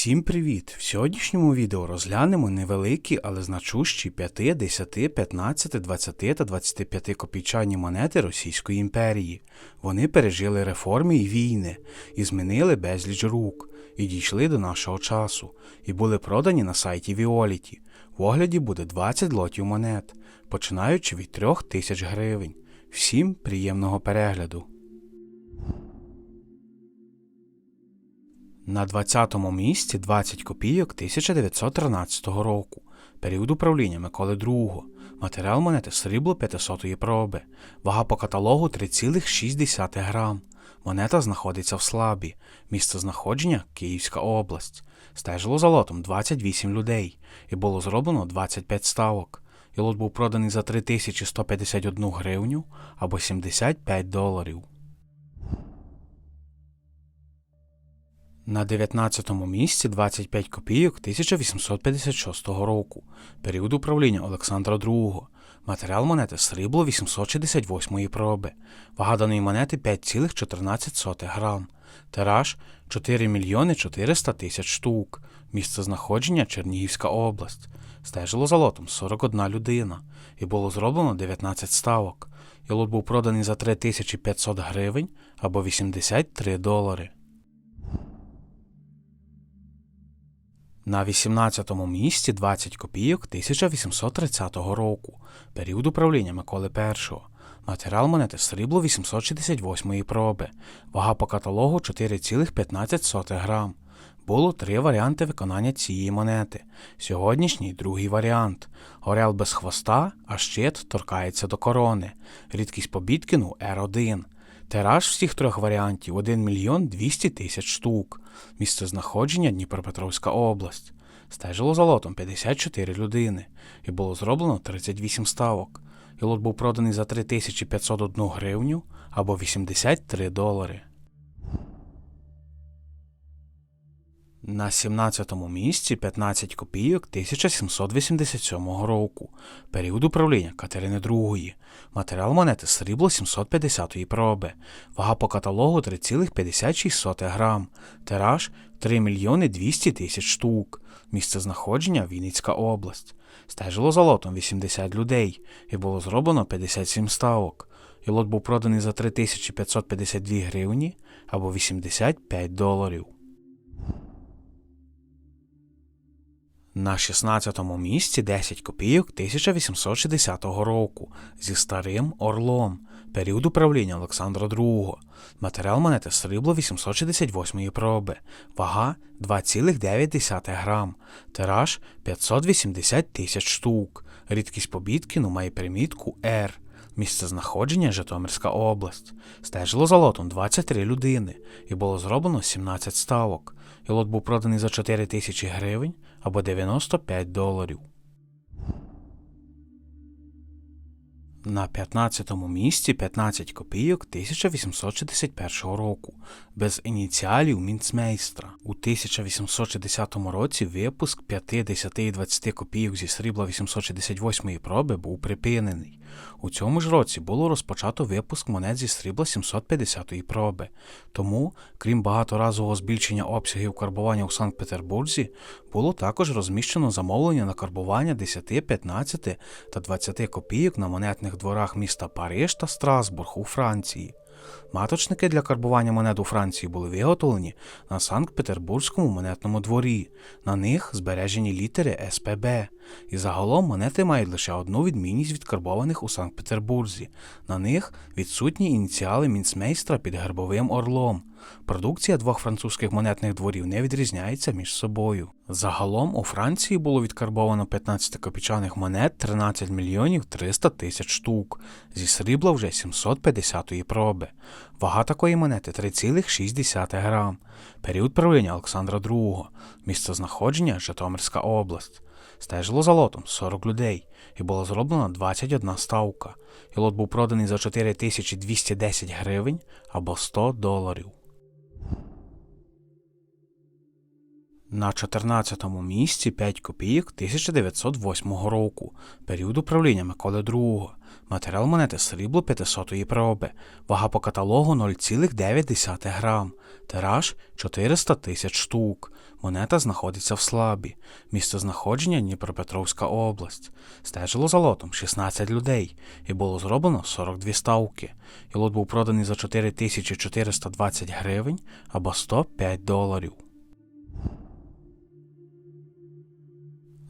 Всім привіт! В сьогоднішньому відео розглянемо невеликі, але значущі 5, 10, 15, 20 та 25 копійчані монети Російської імперії. Вони пережили реформи і війни, і змінили безліч рук, і дійшли до нашого часу, і були продані на сайті Віоліті. В огляді буде 20 лотів монет, починаючи від 3 тисяч гривень. Всім приємного перегляду! На 20-му місці 20 копійок 1913 року, період управління Миколи II, матеріал монети срібло 500-ї проби, вага по каталогу 3,6 грам. Монета знаходиться в Слабі, місце знаходження Київська область. Стежило за лотом 28 людей і було зроблено 25 ставок. І лот був проданий за 3151 гривню або 75 доларів. На 19-му місці 25 копійок 1856 року, період управління Олександра II. Матеріал монети срібло 868 проби, вага даної монети 5,14 грам, тираж 4 мільйони 400 тисяч штук, місце знаходження Чернігівська область. Стежило за лотом 41 людина і було зроблено 19 ставок. І лот був проданий за 3500 гривень або 83 долари. На 18-му місці 20 копійок 1830 року, період управління Миколи І. Матеріал монети срібло 868 проби, вага по каталогу 4,15 грам. Було три варіанти виконання цієї монети. Сьогоднішній другий варіант. Орел без хвоста, а щит торкається до корони. Рідкість побіткіну R1. Тираж всіх трьох варіантів 1 мільйон 200 тисяч штук. Місце знаходження Дніпропетровська область. Стежило за лотом 54 людини, і було зроблено 38 ставок. І лот був проданий за 3501 гривню або 83 долари. На 17-му місці 15 копійок 1787 року, період управління Катерини II. Матеріал монети срібло 750 проби, вага по каталогу 3,56 грам, тираж 3 мільйони 200 тисяч штук, місце знаходження Вінницька область. Стежило за лотом 80 людей і було зроблено 57 ставок. І лот був проданий за 3552 гривні або 85 доларів. На 16-му місці 10 копійок 1860 року зі старим орлом, період управління Олександра II. Матеріал монети срібло 868 проби, вага 2,9 грам, тираж 580 тисяч штук. Рідкість побіткіну має примітку R. Місце знаходження Житомирська область. Стежило за лотом 23 людини і було зроблено 17 ставок. І лот був проданий за 4 тисячі гривень або 95 доларів. На 15-му місці 15 копійок 1861 року, без ініціалів мінцмейстра. У 1860 році випуск 5, 10 і 20 копійок зі срібла 868-ї проби був припинений. У цьому ж році було розпочато випуск монет зі срібла 750-ї проби. Тому, крім багаторазового збільшення обсягів карбування у Санкт-Петербурзі, було також розміщено замовлення на карбування 10, 15 та 20 копійок на монетних дворах міста Париж та Страсбург у Франції. Маточники для карбування монет у Франції були виготовлені на Санкт-Петербурзькому монетному дворі. На них збережені літери СПБ. І загалом монети мають лише одну відмінність від карбованих у Санкт-Петербурзі. На них відсутні ініціали мінцмейстра під гербовим орлом. Продукція двох французьких монетних дворів не відрізняється між собою. Загалом у Франції було відкарбовано 15 копічаних монет 13 мільйонів 300 тисяч штук, зі срібла вже 750-ї проби. Вага такої монети 3,6 грам. Період правління Олександра II. Місце знаходження Житомирська область. Стежило за лотом 40 людей і була зроблена 21 ставка. І лот був проданий за 4210 гривень або 100 доларів. На 14-му місці 5 копійок 1908 року, період управління Миколи II. Матеріал монети срібло 500-ї проби, вага по каталогу 0,9 грам, тираж 400 тисяч штук. Монета знаходиться в слабі. Місце знаходження Дніпропетровська область. Стежило за лотом 16 людей і було зроблено 42 ставки. І лот був проданий за 4420 гривень або 105 доларів.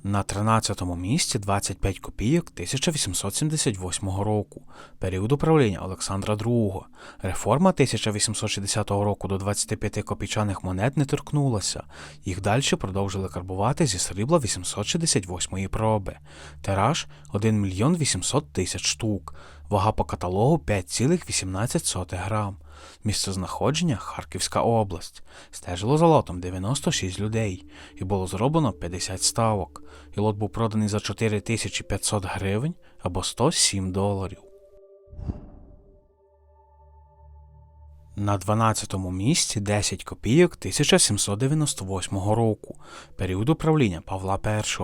На 13-му місці 25 копійок 1878 року, період управління Олександра II. Реформа 1860 року до 25 копійчаних монет не торкнулася. Їх далі продовжили карбувати зі срібла 868-ї проби. Тираж 1 мільйон 800 тисяч штук. Вага по каталогу 5,18 грам. Місце знаходження Харківська область. Стежило за лотом 96 людей і було зроблено 50 ставок. І лот був проданий за 4500 гривень або 107 доларів. На 12-му місці 10 копійок 1798 року, період управління Павла І.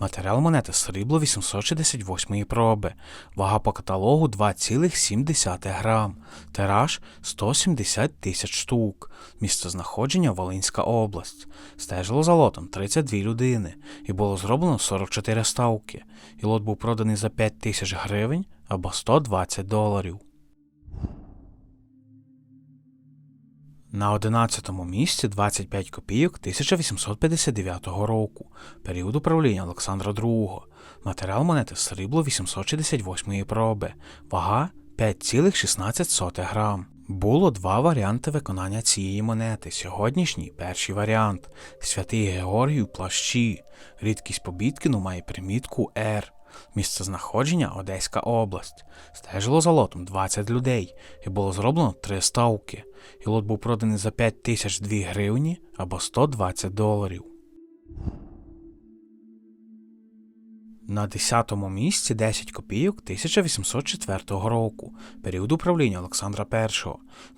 Матеріал монети срібло 868 проби, вага по каталогу 2,7 грам, тираж 170 тисяч штук, місце знаходження Волинська область. Стежило за лотом 32 людини і було зроблено 44 ставки, і лот був проданий за 5 тисяч гривень або 120 доларів. На 11-му місці 25 копійок 1859 року, період управління Олександра II. Матеріал монети срібло 868 проби, вага 5,16 грам. Було два варіанти виконання цієї монети. Сьогоднішній перший варіант Святий Георгій у плащі. Рідкість побіткіну має примітку R. Місце знаходження Одеська область. Стежило за лотом 20 людей і було зроблено три ставки. І лот був проданий за 5 тисяч 2 гривні або 120 доларів. На 10-му місці 10 копійок 1804 року, період управління Олександра І.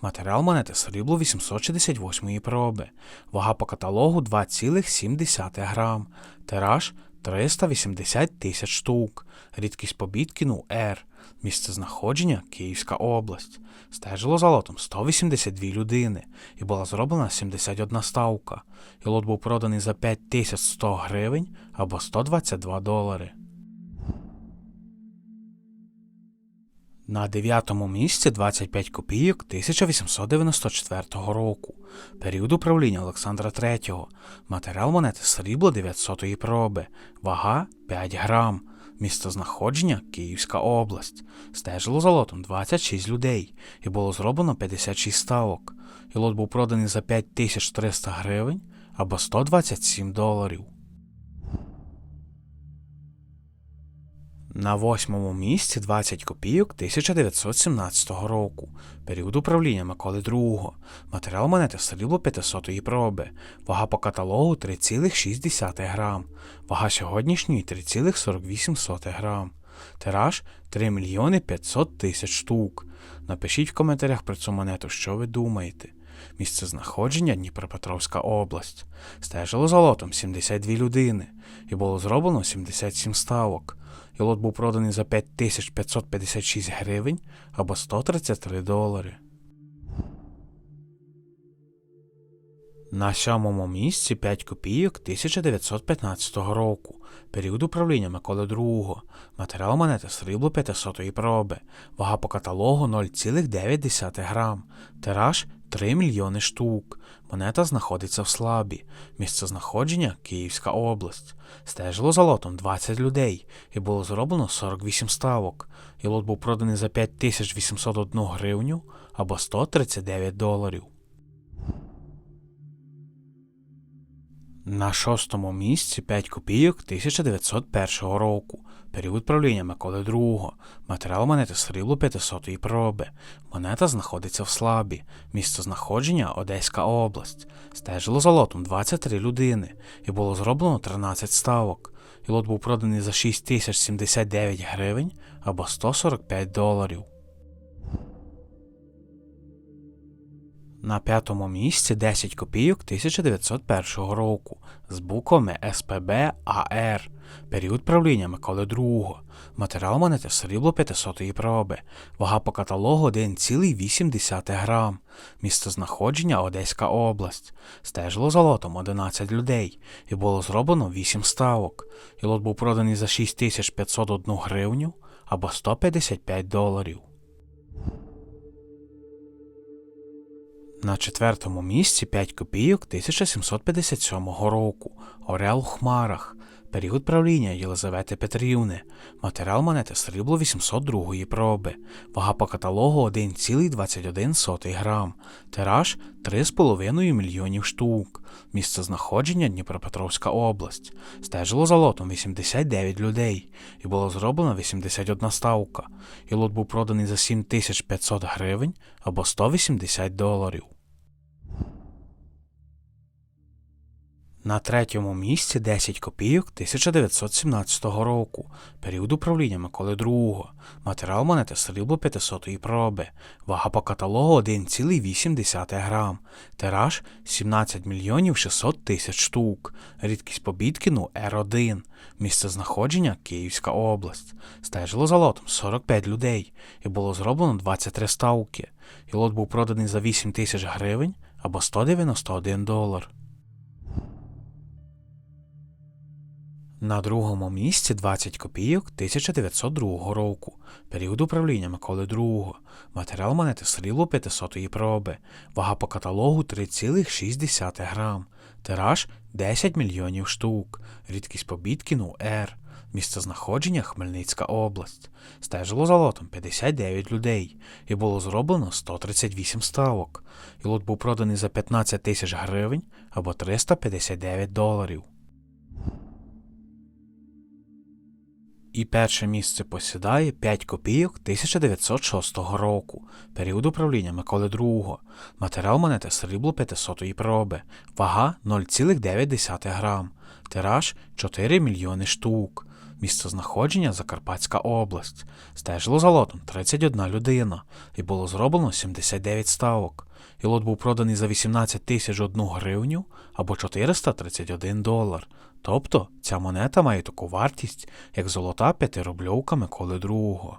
Матеріал монети срібло 868 проби, вага по каталогу 2,7 грам, тираж 380 тисяч штук, рідкість побіткіну Р, місце знаходження Київська область. Стежило за лотом 182 людини і була зроблена 71 ставка, і лот був проданий за 5100 гривень або 122 долари. На 9-му місці 25 копійок 1894 року, період управління Олександра III. Матеріал монети срібло 900-ї проби, вага 5 грам, місце знаходження Київська область. Стежило за лотом 26 людей і було зроблено 56 ставок. І лот був проданий за 5300 гривень або 127 доларів. На восьмому місці 20 копійок 1917 року, період управління Миколи II. Матеріал монети срібло 500 проби, вага по каталогу 3,6 грам, вага сьогоднішньої 3,48 грам. Тираж 3 мільйони 500 тисяч штук. Напишіть в коментарях про цю монету, що ви думаєте. Місце знаходження Дніпропетровська область. Стежило за лотом 72 людини і було зроблено 77 ставок і лот був проданий за 5556 гривень або 133 долари. На сьомому місці 5 копійок 1915 року, період управління Миколи II. Матеріал монети срібло 500 проби, вага по каталогу 0,9 грам, тираж 3 мільйони штук. Монета знаходиться в слабі. Місце знаходження Київська область. Стежило за лотом 20 людей і було зроблено 48 ставок. І лот був проданий за 5801 гривню або 139 доларів. На шостому місці 5 копійок 1901 року, період правління Миколи II. Матеріал монети срібло 500-ї проби. Монета знаходиться в слабі. Місце знаходження Одеська область. Стежило за лотом 23 людини і було зроблено 13 ставок. І лот був проданий за 6079 гривень або 145 доларів. На п'ятому місці 10 копійок 1901 року з буквами СПБ АР. Період правління Миколи II. Матеріал монети срібло 500 проби. Вага по каталогу 1,8 грам. Місце знаходження Одеська область. Стежило за лотом 11 людей і було зроблено 8 ставок. І лот був проданий за 6501 гривню або 155 доларів. На четвертому місці 5 копійок 1757 року. Орел у хмарах. Період правління Єлизавети Петрівни. Матеріал монети срібло 802 проби. Вага по каталогу 1,21 грам. Тираж 3,5 мільйонів штук. Місце знаходження Дніпропетровська область. Стежило за лотом 89 людей. І було зроблено 81 ставка. І лот був проданий за 7500 гривень або 180 доларів. На третьому місці 10 копійок 1917 року, період управління Миколи II. Матеріал монети срібло 500 проби. Вага по каталогу 1,8 грам. Тираж 17 мільйонів 600 тисяч штук. Рідкість по Біткіну R1. Місце знаходження Київська область. Стежило за лотом 45 людей і було зроблено 23 ставки. І лот був проданий за 8 тисяч гривень або 191 долар. На другому місці 20 копійок 1902 року, період управління Миколи II. Матеріал монети срібло 500 проби. Вага по каталогу 3,6 грам. Тираж 10 мільйонів штук. Рідкість по Біткіну R. Місце знаходження Хмельницька область. Стежило за лотом 59 людей і було зроблено 138 ставок. І лот був проданий за 15 тисяч гривень або 359 доларів. І перше місце посідає 5 копійок 1906 року, період управління Миколи II. Матеріал монети срібло 500 проби, вага 0,9 грам, тираж 4 мільйони штук. Місце знаходження Закарпатська область. Стежило за лотом 31 людина і було зроблено 79 ставок. І лот був проданий за 18 тисяч 1 гривню або 431 долар. Тобто ця монета має таку вартість, як золота п'ятирубльовка Миколи II.